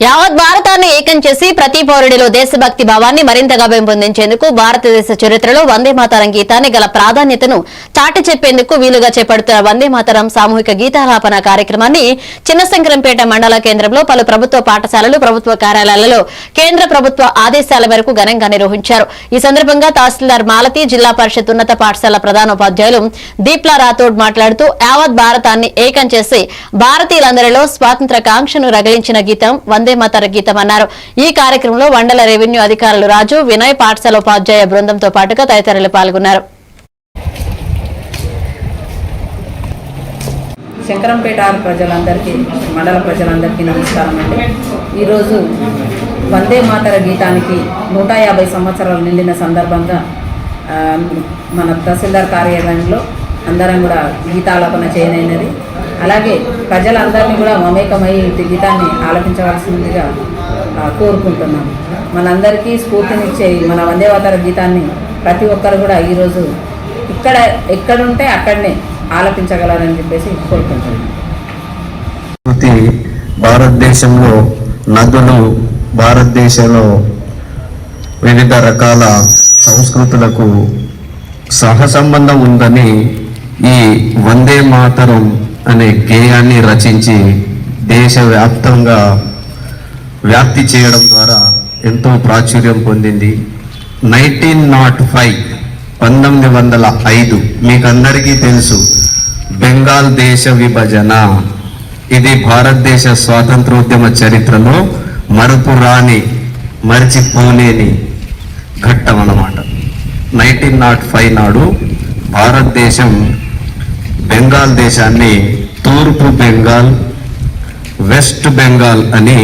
యావత్ భారతాన్ని ఏకం చేసి ప్రతి పౌరుడిలో దేశభక్తి భావాన్ని మరింతగా పెంపొందించేందుకు భారతదేశ చరిత్రలో వందే మాతరం గీతాన్ని గల ప్రాధాన్యతను చాటి చెప్పేందుకు వీలుగా చేపడుతున్న వందే మాతరం సామూహిక గీతాలాపన కార్యక్రమాన్ని చిన్నశంకరంపేట మండల కేంద్రంలో పలు ప్రభుత్వ పాఠశాలలు ప్రభుత్వ కార్యాలయాలలో కేంద్ర ప్రభుత్వ ఆదేశాల మేరకు ఘనంగా నిర్వహించారు. ఈ సందర్భంగా తహసీల్దార్ మాలతి జిల్లా పరిషత్ ఉన్నత పాఠశాల ప్రధానోపాధ్యాయులు దీప్లా రాథోడ్ మాట్లాడుతూ యావత్ భారతాన్ని ఏకం చేసి భారతీయులందరిలో స్వాతంత్ర కాంక్షను రగిలించిన గీతం వందే మాతర గీతం అన్నారు ఈ కార్యక్రమంలో మండల రెవెన్యూ అధికారులు రాజు వినయ్ పాఠశాల ఉపాధ్యాయ బృందంతో పాటుగా తదితరులు పాల్గొన్నారు. శంకరంపేట ప్రజలందరికీ మండల ప్రజలందరికీ నమస్కారం అండి. ఈరోజు వందే మాతర గీతానికి నూట యాభై సంవత్సరాలు నిండిన సందర్భంగా మన తహసీల్దార్ కార్యాలయంలో అందరం కూడా గీతాలాపన చేయనైనది. అలాగే ప్రజలందరినీ కూడా మమేకమై ఈ గీతాన్ని ఆలపించవలసిందిగా కోరుకుంటున్నాను కోరుకుంటున్నాం. మనందరికీ స్ఫూర్తినిచ్చే మన వందే గీతాన్ని ప్రతి ఒక్కరు కూడా ఈరోజు ఇక్కడ ఎక్కడుంటే అక్కడనే ఆలపించగలరని చెప్పేసి కోరుకుంటున్నాను సంస్కృతి భారతదేశంలో నదులు భారతదేశంలో వివిధ రకాల సంస్కృతులకు సహసంబంధం ఉందని ఈ వందే మాతరం అనే గేయాన్ని రచించి దేశవ్యాప్తంగా వ్యాప్తి చేయడం ద్వారా ఎంతో ప్రాచుర్యం పొందింది. నైన్టీన్ నాట్ ఫైవ్ పంతొమ్మిది వందల ఐదు మీకందరికీ తెలుసు బెంగాల్ దేశ విభజన. ఇది భారతదేశ స్వాతంత్రోద్యమ చరిత్రలో మరుపు రాని మరిచిపోలేని ఘట్టం అన్నమాట నైన్టీన్ నాట్ ఫైవ్ నాడు భారతదేశం బెంగాల్ దేశాన్ని తూర్పు బెంగాల్ వెస్ట్ బెంగాల్ అని